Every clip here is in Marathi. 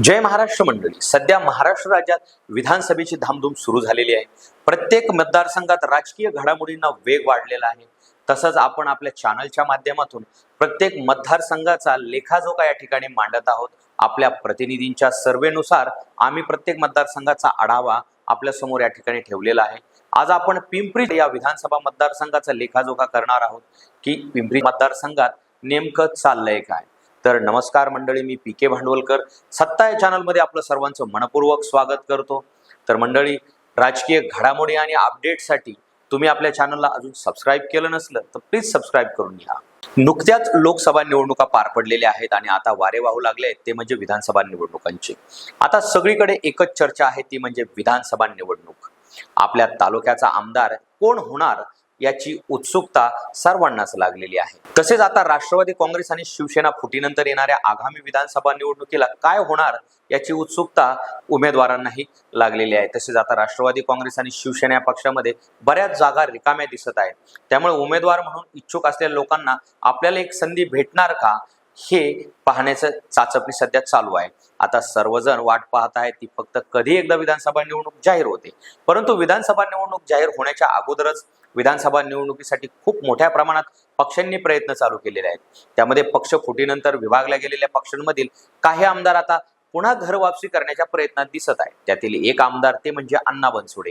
जय महाराष्ट्र मंडळी. सध्या महाराष्ट्र राज्यात विधानसभेची धामधूम सुरू झालेली आहे. प्रत्येक मतदारसंघात राजकीय घडामोडींना वेग वाढलेला आहे. तसंच आपण आपल्या चॅनलच्या माध्यमातून प्रत्येक मतदारसंघाचा लेखाजोखा या ठिकाणी मांडत आहोत. आपल्या प्रतिनिधींच्या सर्वेनुसार आम्ही प्रत्येक मतदारसंघाचा आढावा आपल्यासमोर या ठिकाणी ठेवलेला आहे. आज आपण पिंपरी या विधानसभा मतदारसंघाचा लेखाजोखा करणार आहोत की पिंपरी मतदारसंघात नेमकं चाललंय काय? तर नमस्कार मंडळी मी पी के भांडवलकर. सत्ता या चॅनलमध्ये आपलं सर्वांचं मनपूर्वक स्वागत करतो. तर मंडळी राजकीय घडामोडी आणि अपडेटसाठी तुम्ही आपल्या चॅनलला अजून सबस्क्राईब केलं नसलं तर प्लीज सबस्क्राईब करून घ्या. नुकत्याच लोकसभा निवडणुका पार पडलेल्या आहेत आणि आता वारे वाहू लागले आहेत ते म्हणजे विधानसभा निवडणुकांची. आता सगळीकडे एकच चर्चा आहे ती म्हणजे विधानसभा निवडणूक. आपल्या तालुक्याचा आमदार कोण होणार याची उत्सुकता सर्वांनाच लागलेली आहे. तसेच आता राष्ट्रवादी काँग्रेस आणि शिवसेना फुटीनंतर येणाऱ्या आगामी विधानसभा निवडणुकीला काय होणार याची उत्सुकता उमेदवारांनाही लागलेली आहे. तसेच आता राष्ट्रवादी काँग्रेस आणि शिवसेना या पक्षामध्ये बऱ्याच जागा रिकाम्या दिसत आहेत. त्यामुळे उमेदवार म्हणून इच्छुक असलेल्या लोकांना आपल्याला एक संधी भेटणार का? हे पाहण्याचं चाचपणी सध्या चालू आहे. आता सर्वजण वाट पाहत आहेत ती फक्त कधी एकदा विधानसभा निवडणूक जाहीर होते. परंतु विधानसभा निवडणूक जाहीर होण्याच्या अगोदरच विधानसभा निवडणुकीसाठी खूप मोठ्या प्रमाणात पक्षांनी प्रयत्न चालू केलेले आहेत. त्यामध्ये पक्ष फुटीनंतर विभागल्या गेलेल्या पक्षांमधील काही आमदार आता पुन्हा घर वापसी करण्याच्या प्रयत्नात दिसत आहेत. त्यातील एक आमदार ते म्हणजे अण्णा बनसोडे.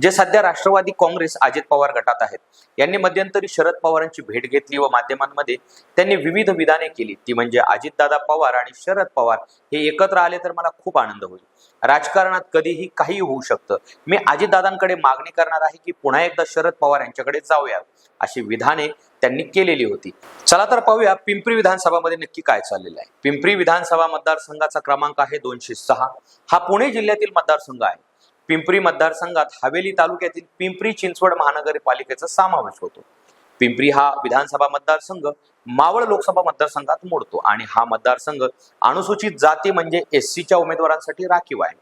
जे सध्या राष्ट्रवादी काँग्रेस अजित पवार गटात आहेत यांनी मध्यंतरी शरद पवारांची भेट घेतली व माध्यमांमध्ये त्यांनी विविध विधाने केली. ती म्हणजे अजितदादा पवार आणि शरद पवार हे एकत्र आले तर मला खूप आनंद होईल. राजकारणात कधीही काही होऊ शकतं. मी अजितदादांकडे मागणी करणार आहे की पुन्हा एकदा शरद पवार यांच्याकडे जाऊया अशी विधाने त्यांनी केलेली होती. चला तर पाहूया पिंपरी विधानसभामध्ये नक्की काय चाललेलं आहे. पिंपरी विधानसभा मतदारसंघाचा क्रमांक आहे दोनशे सहा. हा पुणे जिल्ह्यातील मतदारसंघ आहे. पिंपरी मतदारसंघात हवेली तालुक्यातील पिंपरी चिंचवड महानगरपालिकेचा समावेश होतो. पिंपरी हा विधानसभा मतदारसंघ मावळ लोकसभा मतदारसंघात मोडतो आणि हा मतदारसंघ अनुसूचित जाती म्हणजे एस सीच्या उमेदवारांसाठी राखीव आहे.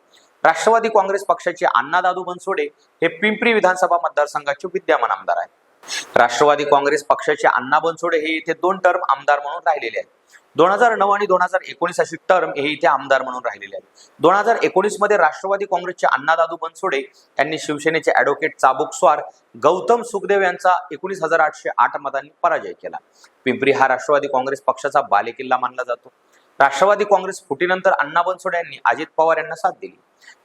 राष्ट्रवादी काँग्रेस पक्षाचे अण्णादादू बनसोडे हे पिंपरी विधानसभा मतदारसंघाचे विद्यमान आमदार आहेत. राष्ट्रवादी काँग्रेस पक्षाचे अण्णा बनसोडे हे इथे दोन टर्म आमदार म्हणून राहिलेले आहेत. दोन हजार नऊ आणि दोन हजार एकोणीस अशी टर्म हे इथे आमदार म्हणून राहिलेले आहेत. दोन हजार एकोणीसमध्ये राष्ट्रवादी काँग्रेसचे अण्णादादू बनसोडे यांनी शिवसेनेचे ऍडव्होकेट चाबुक स्वार गौतम सुखदेव यांचा एकोणीस हजार आठशे आठ मतांनी पराजय केला. पिंपरी हा राष्ट्रवादी काँग्रेस पक्षाचा बालेकिल्ला मानला जातो. राष्ट्रवादी काँग्रेस फुटीनंतर अण्णा बनसोडे यांनी अजित पवार यांना साथ दिली.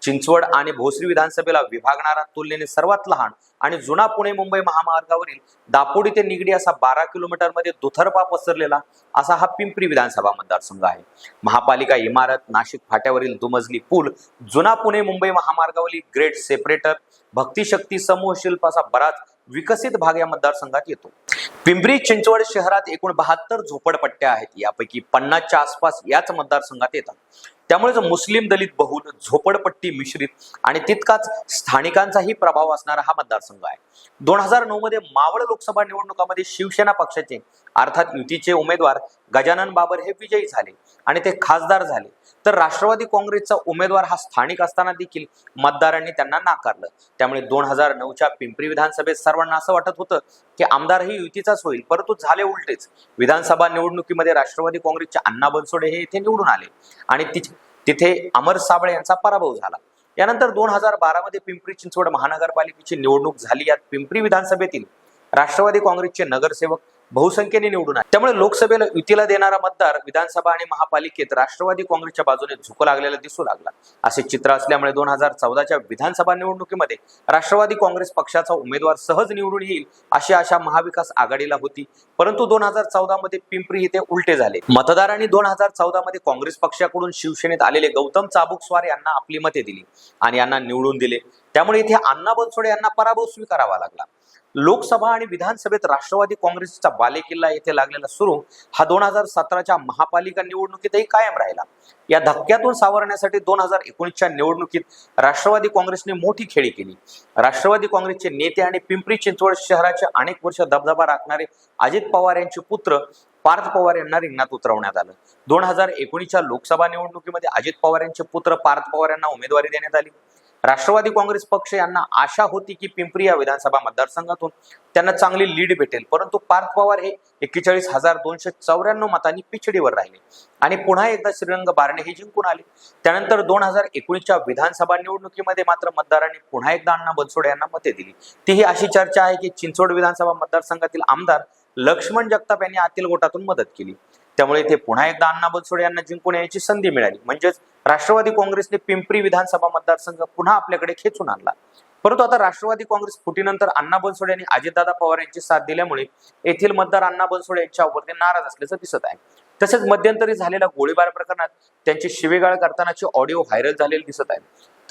चिंचवड आणि भोसरी विधानसभेला विभागणारा तुलनेने सर्वात लहान आणि जुना पुणे मुंबई महामार्गावरील दापोडी ते निगडी असा बारा किलोमीटरमध्ये दुथरपा पसरलेला असा हा पिंपरी विधानसभा मतदारसंघ आहे. महापालिका इमारत नाशिक फाट्यावरील दुमजली पूल जुना पुणे मुंबई महामार्गावरील ग्रेट सेपरेटर भक्तिशक्ती समूह शिल्प असा बराच विकसित भाग या मतदारसंघात येतो. पिंपरी चिंचवड शहरात एकूण बहात्तर झोपडपट्ट्या आहेत. यापैकी पन्नासच्या आसपास याच मतदारसंघात येतात. त्यामुळे जो मुस्लिम दलित बहुल झोपडपट्टी मिश्रित आणि तितकाच स्थानिकांचाही प्रभाव असणारा हा मतदारसंघ आहे. दोन हजार नऊ मध्ये मावळ लोकसभा निवडणुकामध्ये शिवसेना पक्षाचे अर्थात युतीचे उमेदवार गजानन बाबर हे विजयी झाले आणि ते खासदार झाले. तर राष्ट्रवादी काँग्रेसचा उमेदवार हा स्थानिक असताना देखील मतदारांनी त्यांना नाकारलं. त्यामुळे दोन हजार नऊच्या पिंपरी विधानसभेत सर्वांना असं वाटत होतं की आमदारही युतीचाच होईल परंतु झाले उलटेच. विधानसभा निवडणुकीमध्ये राष्ट्रवादी काँग्रेसचे अण्णा बनसोडे हे इथे निवडून आले. आणि तिचे तिथे अमर साबळे यांचा पराभव झाला. यानंतर दोन हजार बारा मध्ये पिंपरी चिंचवड महानगरपालिकेची निवडणूक झाली. यात पिंपरी विधानसभेतील राष्ट्रवादी काँग्रेसचे नगरसेवक बहुसंख्येने निवडून आले. त्यामुळे लोकसभेला युतीला देणारा मतदार विधानसभा आणि महापालिकेत राष्ट्रवादी काँग्रेसच्या बाजूने झुकू लागलेला दिसू लागला. असे चित्र असल्यामुळे दोन हजार चौदाच्या विधानसभा निवडणुकीमध्ये राष्ट्रवादी काँग्रेस पक्षाचा उमेदवार सहज निवडून येईल अशी आशा महाविकास आघाडीला होती. परंतु दोन हजार चौदा मध्ये पिंपरी इथे उलटे झाले. मतदारांनी दोन हजार चौदा मध्ये काँग्रेस पक्षाकडून शिवसेनेत आलेले गौतम चाबुकस्वार यांना आपली मते दिली आणि यांना निवडून दिले. त्यामुळे इथे अण्णा बनसोडे यांना पराभव स्वीकारावा लागला. लोकसभा आणि विधानसभेत राष्ट्रवादी काँग्रेसचा बालेकिल्ला येथे लागलेला सुरू हा दोन हजार सतराच्या महापालिका निवडणुकीतही कायम राहिला. या धक्क्यातून सावरण्यासाठी दोन हजार एकोणीसच्या निवडणुकीत राष्ट्रवादी काँग्रेसने मोठी खेळी केली. राष्ट्रवादी काँग्रेसचे नेते आणि पिंपरी चिंचवड शहराचे अनेक वर्ष दबदबा राखणारे अजित पवार यांचे पुत्र पार्थ पवार यांना रिंगणात उतरवण्यात आलं. दोन हजार एकोणीसच्या लोकसभा निवडणुकीमध्ये अजित पवार यांचे पुत्र पार्थ पवार यांना उमेदवारी देण्यात आली. राष्ट्रवादी काँग्रेस पक्ष यांना आशा होती की पिंपरी या विधानसभा मतदारसंघातून त्यांना चांगली लीड भेटेल. परंतु पार्थ पवार हे एक्केचाळीस हजार दोनशे चौऱ्याण्णव मतांनी पिछडीवर राहिले. आणि पुन्हा एकदा श्रीरंग बारणे हे जिंकून आले. त्यानंतर दोन हजार एकोणीसच्या विधानसभा निवडणुकीमध्ये मात्र मतदारांनी पुन्हा एकदा अण्णा बनसोडे यांना मते दिली. तीही अशी चर्चा आहे की चिंचवड विधानसभा मतदारसंघातील आमदार लक्ष्मण जगताप यांनी आतील गोटातून मदत केली. त्यामुळे ते पुन्हा एकदा अण्णा बनसोडे यांना जिंकून यायची संधी मिळाली. म्हणजेच राष्ट्रवादी काँग्रेसने पिंपरी विधानसभा मतदारसंघ पुन्हा आपल्याकडे खेचून आणला. परंतु आता राष्ट्रवादी काँग्रेस फुटीनंतर अण्णा बनसोडे यांनी अजितदादा पवार यांची साथ दिल्यामुळे येथील मतदार अण्णा बनसोडे यांच्यावरती नाराज असल्याचं दिसत आहे. तसेच मध्यंतरी झालेल्या गोळीबार प्रकरणात त्यांची शिवेगाळ करतानाचे ऑडिओ व्हायरल झालेले दिसत आहे.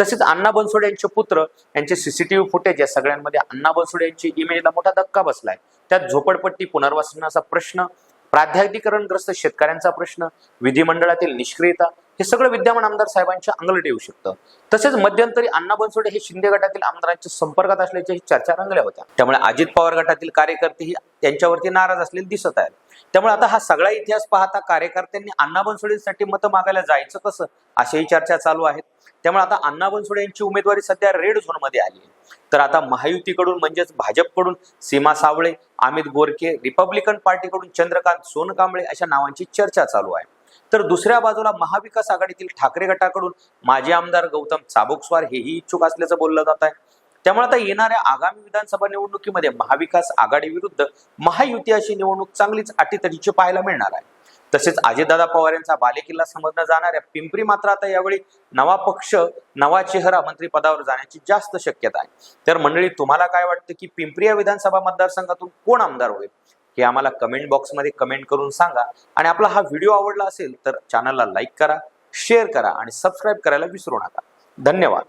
तसेच अण्णा बनसोडे यांचे पुत्र यांचे सीसीटीव्ही फुटेज या सगळ्यांमध्ये अण्णा बनसोडे यांची इमेजला मोठा धक्का बसलाय. त्यात झोपडपट्टी पुनर्वसनाचा प्रश्न प्राध्याधिकरणग्रस्त शेतकऱ्यांचा प्रश्न विधिमंडळातील निष्क्रियता हे सगळं विद्यमान आमदार साहेबांच्या अंगलट येऊ शकतं. तसेच मध्यंतरी अण्णा बनसोडे हे शिंदे गटातील आमदारांच्या संपर्कात असल्याच्याही चर्चा रंगल्या होत्या. त्यामुळे अजित पवार गटातील कार्यकर्तेही त्यांच्यावरती नाराज असलेले दिसत आहेत. त्यामुळे आता हा सगळा इतिहास पाहता कार्यकर्त्यांनी अण्णा बनसोडेंसाठी मतं मागायला जायचं कसं अशाही चर्चा चालू आहेत. त्यामुळे आता अण्णा बनसोडे यांची उमेदवारी सध्या रेड झोनमध्ये आली आहे. तर आता महायुतीकडून म्हणजेच भाजपकडून सीमा सावळे अमित गोरके रिपब्लिकन पार्टीकडून चंद्रकांत सोनकांबळे अशा नावांची चर्चा चालू आहे. तर दुसऱ्या बाजूला महाविकास आघाडीतील ठाकरे गटाकडून माजी आमदार गौतम चाबुकस्वार हेही इच्छुक असल्याचं बोललं जात आहे. त्यामुळे आता येणाऱ्या आगामी विधानसभा निवडणुकीमध्ये महाविकास आघाडी विरुद्ध महायुती अशी निवडणूक चांगलीच अटीतटीची पाहायला मिळणार आहे. तसेच अजितदादा पवार यांचा बालेकिल्ला समजल्या जाणाऱ्या पिंपरी मात्र आता यावेळी नवा पक्ष नवा चेहरा मंत्री पदावर जाण्याची जास्त शक्यता आहे. तर मंडळी तुम्हाला काय वाटतं की पिंपरी या विधानसभा मतदारसंघातून कोण आमदार होईल? हे आम्हाला कमेंट बॉक्समध्ये कमेंट करून सांगा. आणि आपला हा व्हिडिओ आवडला असेल तर चॅनलला लाईक करा शेअर करा आणि सबस्क्राईब करायला विसरू नका. धन्यवाद.